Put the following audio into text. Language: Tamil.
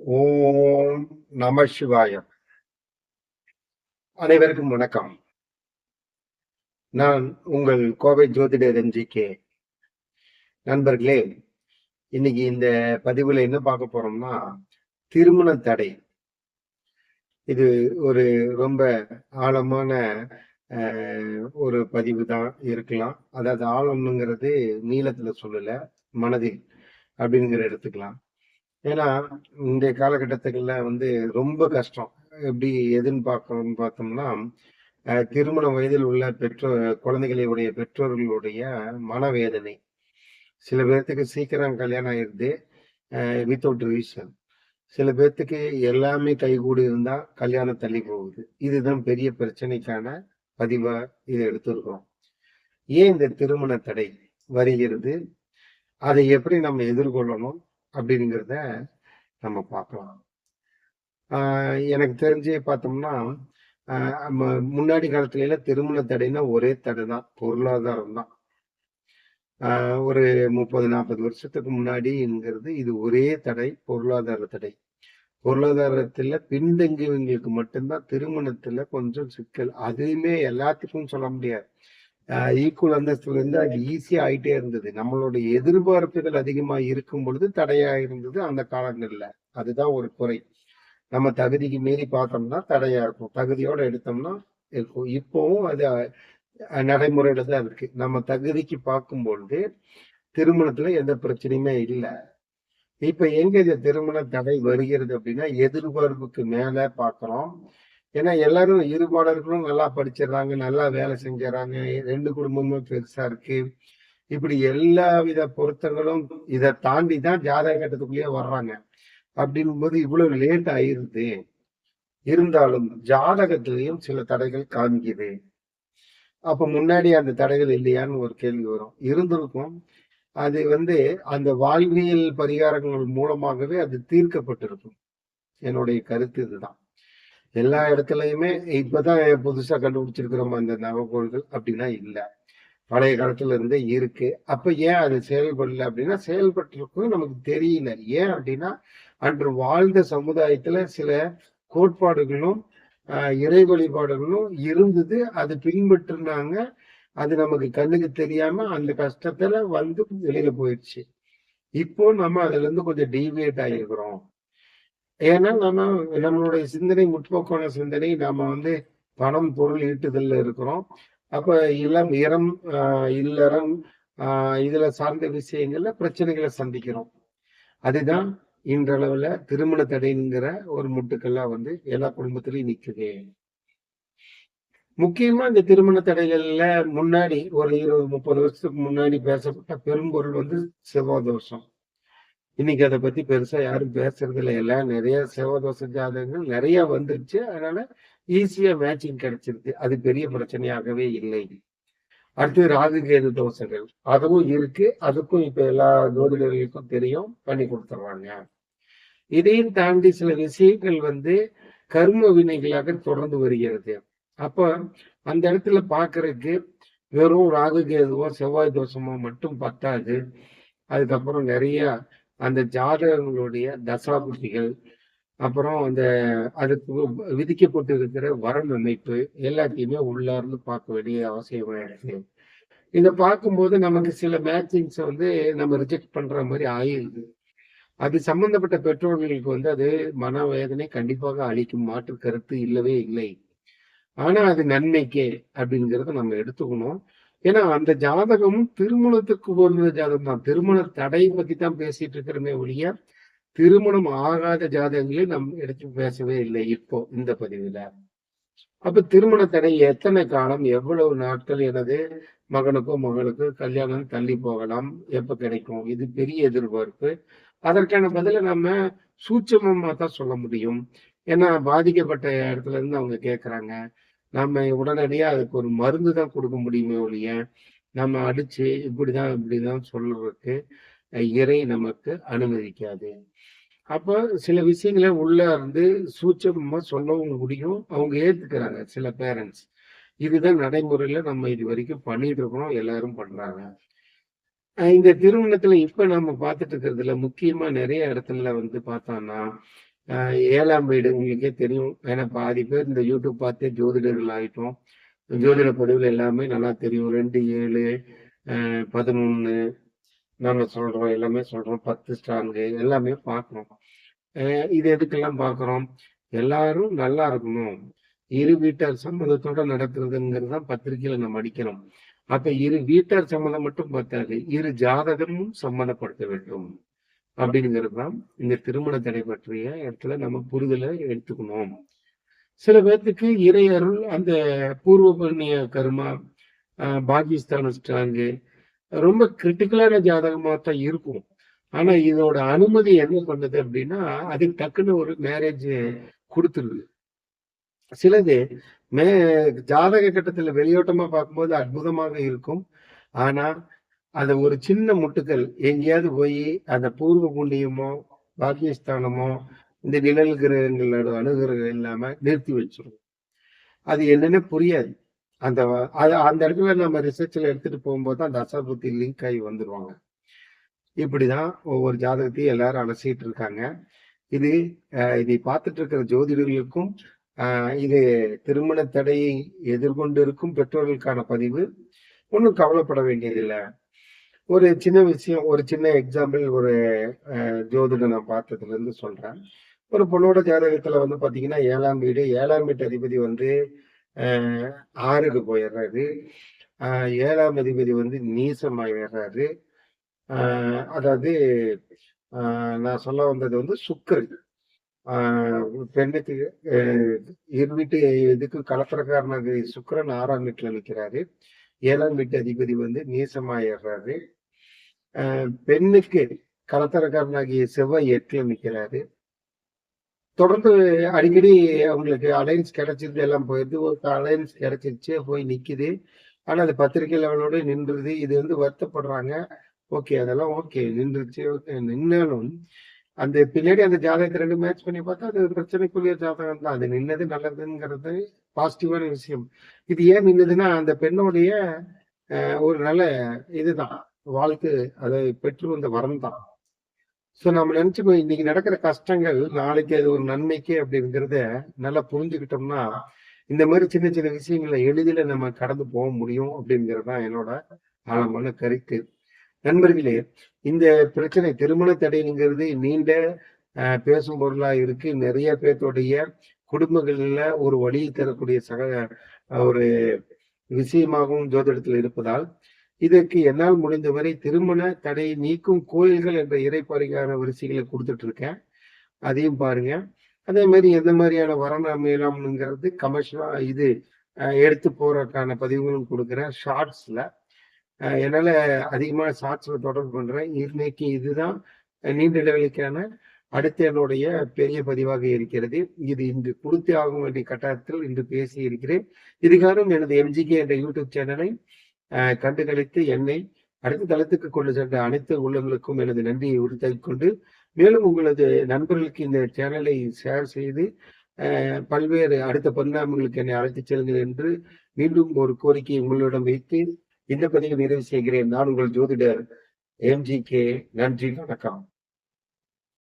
ஓம் நம சிவாய. அனைவருக்கும் வணக்கம். நான் உங்கள் கோவை ஜோதிடர் எம்ஜிகே நண்பர்களே இன்னைக்கு இந்த பதிவுல என்ன பார்க்க போறோம்னா திருமண தடை. இது ஒரு ரொம்ப ஆழமான ஒரு பதிவு தான் இருக்கலாம். அதாவது ஆழம்ங்கிறது நீளத்துல சொல்லல மனதில். அப்படிங்கிற எடுத்துக்கலாம். ஏன்னா இந்த காலகட்டத்துக்குள்ள வந்து ரொம்ப கஷ்டம். எப்படி எதுன்னு பார்க்கணும்னு பார்த்தோம்னா திருமண வயதில் உள்ள பெற்றோர் குழந்தைகளுடைய பெற்றோர்களுடைய மனவேதனை. சில பேர்த்துக்கு சீக்கிரம் கல்யாணம் ஆயிடுது வித்தவுட் ரீசன் சில பேர்த்துக்கு எல்லாமே கைகூடி இருந்தா கல்யாணம் தள்ளி போகுது. இதுதான் பெரிய பிரச்சனைக்கான பதிவா இதை எடுத்திருக்கிறோம். ஏன் இந்த திருமண தடை வருகிறது? அதை எப்படி நம்ம எதிர்கொள்ளணும்? அப்படிங்கிறத நம்ம பார்க்கலாம். ஆஹ் எனக்கு தெரிஞ்சு பார்த்தோம்னா முன்னாடி காலத்துல எல்லாம் திருமண தடைனா ஒரே தடை தான் பொருளாதாரம் தான். ஆஹ் ஒரு முப்பது நாற்பது வருஷத்துக்கு முன்னாடிங்கிறது இது ஒரே தடை பொருளாதார தடை. பொருளாதாரத்துல பின்தங்கியவங்களுக்கு மட்டும்தான் திருமணத்துல கொஞ்சம் சிக்கல். அதுவுமே எல்லாத்துக்கும் சொல்ல முடியாது. ஈக்குவல் அந்தஸ்துலேருந்து அது ஈஸியா ஆயிட்டே இருந்தது. நம்மளுடைய எதிர்பார்ப்புகள் அதிகமா இருக்கும் பொழுது தடையா இருந்தது அந்த காலங்கள்ல. அதுதான் ஒரு குறை. நம்ம தகுதிக்கு மீறி பார்த்தோம்னா தடையா இருக்கும். தகுதியோட எடுத்தோம்னா இருக்கும். இப்போவும் அது நடைமுறையில தான் இருக்கு. நம்ம தகுதிக்கு பார்க்கும் பொழுது திருமணத்துல எந்த பிரச்சனையுமே இல்லை. இப்ப எங்க இந்த திருமண தடை வருகிறது அப்படின்னா எதிர்பார்ப்புக்கு மேல பாக்குறோம் ஏன்னா எல்லாரும் இரு இருபாலர்களும் நல்லா படிச்சிடுறாங்க நல்லா வேலை செஞ்சுறாங்க ரெண்டு குடும்பமும் பெருசா இருக்கு. இப்படி எல்லா வித பொருத்தங்களும் இதை தாண்டி தான் ஜாதக கட்டத்துக்குள்ளேயே வர்றாங்க. அப்படின்னும் போது இவ்வளவு லேட் ஆயிருது. இருந்தாலும் ஜாதகத்திலையும் சில தடைகள் காமிக்குது அப்ப முன்னாடி அந்த தடைகள் இல்லையான்னு ஒரு கேள்வி வரும். இருந்திருக்கும். அது வந்து அந்த வாழ்வியல் பரிகாரங்கள் மூலமாகவே அது தீர்க்கப்பட்டிருக்கும். என்னுடைய கருத்து இதுதான். எல்லா இடத்துலயுமே இப்பதான் புதுசா கண்டுபிடிச்சிருக்கிறோம் அந்த நவகோள்கள் அப்படின்னா இல்லை. பழைய காலத்துல இருந்தே இருக்கு. அப்ப ஏன் அது செயல்படல அப்படின்னா செயல்பட்டிருக்கும் நமக்கு தெரியல. ஏன் அப்படின்னா அன்று வாழ்ந்த சமுதாயத்துல சில கோட்பாடுகளும் இறை வழிபாடுகளும் இருந்தது. அது பின்பற்றினாங்க. அது நமக்கு கண்ணுக்கு தெரியாம அந்த கஷ்டத்துல வந்து வெளியில போயிடுச்சு. இப்போ நம்ம அதுல இருந்து கொஞ்சம் டீவியேட் ஆகிருக்கிறோம். ஏன்னா நம்ம நம்மளுடைய சிந்தனை முற்போக்கான சிந்தனை நாம வந்து பணம் பொருள் ஈட்டுதல்ல இருக்கிறோம். அப்ப இளம் இறம் ஆஹ் இல்லறம் ஆஹ் இதுல சார்ந்த விஷயங்கள்ல பிரச்சனைகளை சந்திக்கிறோம். அதுதான் இன்றளவுல திருமண தடைங்கிற ஒரு முட்டுக்கல்லா வந்து எல்லா குடும்பத்திலையும் நிக்குது. முக்கியமா இந்த திருமண தடைகள்ல முன்னாடி ஒரு இருபது முப்பது வருஷத்துக்கு முன்னாடி பேசப்பட்ட பெரும்பொருள் வந்து செவ்வாதோஷம் இன்னைக்கு அதை பத்தி பெருசா யாரும் பேசுறது இல்லை எல்லாம் நிறைய செவ்வாதோஷ ஜாதகங்கள் நிறைய வந்துருச்சு. அதனால ஈஸியா மேட்சிங் கிடைச்சிருச்சு. அது பெரிய பிரச்சனையாகவே இல்லை. அடுத்து ராகு கேது தோஷங்கள். அதுவும் இருக்கு. அதுக்கும் இப்ப எல்லா ஜோதிடர்களுக்கும் தெரியும். பண்ணி கொடுத்துருவாங்க இதையும் தாண்டி சில விஷயங்கள் வந்து கர்ம வினைகளாக தொடர்ந்து வருகிறது. அப்ப அந்த இடத்துல பாக்குறதுக்கு வெறும் ராகுகேதுவோ செவ்வாய் தோஷமோ மட்டும் பத்தாது. அதுக்கப்புறம் நிறைய அந்த ஜாதகங்களுடைய தசாபுத்திகள் அப்புறம் அந்த அதுக்கு விதிக்கப்பட்டு இருக்கிற வரன் அமைப்பு எல்லாத்தையுமே உள்ளார்ந்து பார்க்க வேண்டிய அவசியமா இருக்கு. இதை பார்க்கும்போது நமக்கு சில மேட்சிங்ஸ் வந்து நம்ம ரிஜெக்ட் பண்ற மாதிரி ஆயிடுது அது சம்பந்தப்பட்ட பெற்றோர்களுக்கு வந்து அது மனவேதனை கண்டிப்பாக அளிக்கும் மாற்று கருத்து இல்லவே இல்லை. ஆனா அது நன்மைக்கே அப்படிங்கிறத நம்ம எடுத்துக்கணும். ஏன்னா அந்த ஜாதகமும் திருமணத்துக்கு பொருந்த ஜாதகம் தான் திருமண தடை பத்தி தான் பேசிட்டு இருக்கிறோமே ஒழிய திருமணம் ஆகாத ஜாதகங்களையும் நம் எடுத்து பேசவே இல்லை இப்போ இந்த பதிவுல. அப்ப திருமண தடை எத்தனை காலம் எவ்வளவு நாட்கள் எனது மகனுக்கோ மகளுக்கோ கல்யாணம் தள்ளி போகலாம் எப்ப கிடைக்கும் இது பெரிய எதிர்பார்ப்பு. அதற்கான பதில நம்ம சூட்சமமா தான் சொல்ல முடியும். ஏன்னா பாதிக்கப்பட்ட இடத்துல இருந்து அவங்க கேக்குறாங்க. நம்ம உடனடியா அதுக்கு ஒரு மருந்து தான் கொடுக்க முடியுமே ஒழிய நம்ம அடிச்சு இப்படிதான் இப்படிதான் சொல்றதுக்கு இறை நமக்கு அனுமதிக்காது. அப்போ சில விஷயங்களை உள்ள இருந்து சூட்சமா சொல்லவும் முடியும். அவங்க ஏத்துக்கிறாங்க சில பேரண்ட்ஸ் இதுதான் நடைமுறையில நம்ம இது வரைக்கும் பண்ணிட்டு இருக்கிறோம் எல்லாரும் பண்றாங்க. இந்த திருமணத்துல இப்ப நம்ம பார்த்துட்டு இருக்கிறதுல முக்கியமா நிறைய இடத்துல வந்து பார்த்தோம்னா ஏழாம் வீடு உங்களுக்கே தெரியும். ஏன்னா பாதி பேர் இந்த யூடியூப் பார்த்தே ஜோதிடர்கள் ஆகிட்டோம் ஜோதிட பதிவுல எல்லாமே நல்லா தெரியும். ரெண்டு ஏழு அஹ் பதினொன்னு நம்ம சொல்றோம் எல்லாமே சொல்றோம். பத்து ஸ்டாங்கு எல்லாமே பார்க்குறோம். இது எதுக்கெல்லாம் பார்க்குறோம்? எல்லாரும் நல்லா இருக்கணும். இரு வீட்டார் சம்மந்தத்தோட நடக்கிறதுங்கிறது தான் பத்திரிகையில நம்ம அடிக்கிறோம். அப்ப இரு வீட்டார் சம்மந்தம் மட்டும் பத்தாது இரு ஜாதகமும் சம்மந்தப்படுத்த வேண்டும். அப்படிங்கிறது தான் இந்த திருமண தடை பற்றிய இடத்துல நம்ம புரிதலை எடுத்துக்கணும். சில பேர்த்துக்கு இறையருள் அந்த பூர்வ புண்ணிய கர்மா பாகிஸ்தான் ஸ்ட்ராங்கு ரொம்ப கிரிட்டிக்கலான ஜாதகமாக தான் இருக்கும். ஆனா இதோட அனுமதி என்ன பண்ணுது அப்படின்னா அதுக்கு டக்குன்னு ஒரு மேரேஜ் கொடுத்துருது. சிலது மே ஜாதக கட்டத்துல வெளியோட்டமா பார்க்கும்போது அற்புதமாக இருக்கும். ஆனா அந்த ஒரு சின்ன முட்டுக்கள் எங்கேயாவது போய் அந்த பூர்வ புண்ணியமோ பாகிஸ்தானமோ இந்த நிழல் கிரகங்களோட அணுகிரகம் இல்லாம நிறுத்தி வச்சிருவோம் அது என்னன்னு புரியாது. அந்த அது அந்த இடத்துல நம்ம ரிசர்ச்ல எடுத்துட்டு போகும்போது அந்த அசாபுத்தி லிங்க் ஆகி வந்துருவாங்க. இப்படிதான் ஒவ்வொரு ஜாதகத்தையும் எல்லாரும் அலசிட்டு இருக்காங்க. இது இதை பார்த்துட்டு இருக்கிற ஜோதிடர்களுக்கும் இது திருமண தடையை எதிர்கொண்டு இருக்கும் பெற்றோர்களுக்கான பதிவு. ஒன்றும் கவலைப்பட வேண்டியதில்லை. ஒரு சின்ன விஷயம் ஒரு சின்ன எக்ஸாம்பிள் ஒரு ஜோதிட நான் பார்த்ததுல இருந்து சொல்றேன். ஒரு பொண்ணோட ஜாதகத்துல வந்து பாத்தீங்கன்னா ஏழாம் வீடு ஏழாம் வீட்டு அதிபதி வந்து ஆறுக்கு போயிடுறாரு ஏழாம் அதிபதி வந்து நீசமாயிடுறாரு அதாவது நான் சொல்ல வந்தது வந்து சுக்கிரன். பெண்ணுக்கு இரு வீட்டு இதுக்கு கலப்பரக்காரனாக சுக்கரன் ஆறாம் வீட்டுல நிற்கிறாரு ஏழாம் வீட்டு அதிபதி வந்து நீசமாயிடுறாரு பெண்ணுக்கு கலத்தரக்காரனாகிய செவ்வாய் எட்டுல நிக்கிறாரு தொடர்ந்து அடிக்கடி அவங்களுக்கு அலைன்ஸ் கிடைச்சிருந்து எல்லாம் போயிடுது. ஒரு அலைன்ஸ் கிடைச்சிருச்சு போய் நிக்குது. ஆனா அது பத்திரிகை லெவலோட நின்றுது. இது வந்து வருத்தப்படுறாங்க. ஓகே அதெல்லாம் ஓகே நின்றுச்சு. ஓகே நின்னாலும் அந்த பின்னாடி அந்த ஜாதகத்தை ரெண்டு மேட்ச் பண்ணி பார்த்தா அது பிரச்சனைக்குரிய ஜாதகம் தான். அது நின்னது நல்லதுங்கிறது பாசிட்டிவான விஷயம். இது ஏன் நின்னதுன்னா அந்த பெண்ணுடைய ஒரு நல்ல இதுதான். வாழ்க்கை அதை பெற்று வந்த வரம் தான் ஸோ நம்ம நினைச்சுக்கோ இன்னைக்கு நடக்கிற கஷ்டங்கள் நாளைக்கு அது ஒரு நன்மைக்கு அப்படிங்கிறத நல்லா புரிஞ்சுக்கிட்டோம்னா இந்த மாதிரி சின்ன சின்ன விஷயங்களை எளிதில் நம்ம கடந்து போக முடியும் அப்படிங்கிறது தான் என்னோட ஆழமான கருத்து. நண்பர்களே இந்த பிரச்சனை திருமண தடைங்கிறது நீண்ட அஹ், பேசும் பொருளா இருக்கு. நிறைய பேர்த்தோடைய குடும்பங்கள்ல ஒரு வழியை தரக்கூடிய சக ஒரு விஷயமாகவும் ஜோதிடத்தில் இருப்பதால் இதற்கு என்னால் முடிந்தவரை திருமண தடையை நீக்கும் கோயில்கள் என்ற இறை வரிசைகளை கொடுத்துட்டு இருக்கேன் அதையும் பாருங்க. அதே மாதிரி எந்த மாதிரியான வரண அமையலாம்ங்கிறது கமர்ஷியலா இது எடுத்து போறதுக்கான பதிவுகளும் கொடுக்குறேன் ஷார்ட்ஸ்ல என்னால் என்னால அதிகமான ஷார்ட்ஸ்ல தொடர்பு பண்றேன். இன்னைக்கு இதுதான் நீண்ட இடைவெளிக்கான அடுத்த என்னுடைய பெரிய பதிவாக இருக்கிறது. இது இன்று கொடுத்தே ஆகும் வேண்டிய கட்டாயத்தில் இன்று பேசி இருக்கிறேன் இதுகாரும் எனது எம்ஜிகே என்ற யூடியூப் சேனலை கண்டுகளித்து என்னை அடுத்த தளத்துக்கு கொண்டு சென்ற அனைத்து உள்ளங்களுக்கும் எனது நன்றியை உறுதிக் கொண்டு மேலும் உங்களது நண்பர்களுக்கு இந்த சேனலை ஷேர் செய்து பல்வேறு அடுத்த பரிணாமங்களுக்கு என்னை அழைத்துச் செல்லுங்கள் என்று மீண்டும் ஒரு கோரிக்கையை உங்களிடம் வைத்து இந்த பதிவை நிறைவு செய்கிறேன். நான் உங்கள் ஜோதிடர் எம்ஜி கே நன்றி வணக்கம்.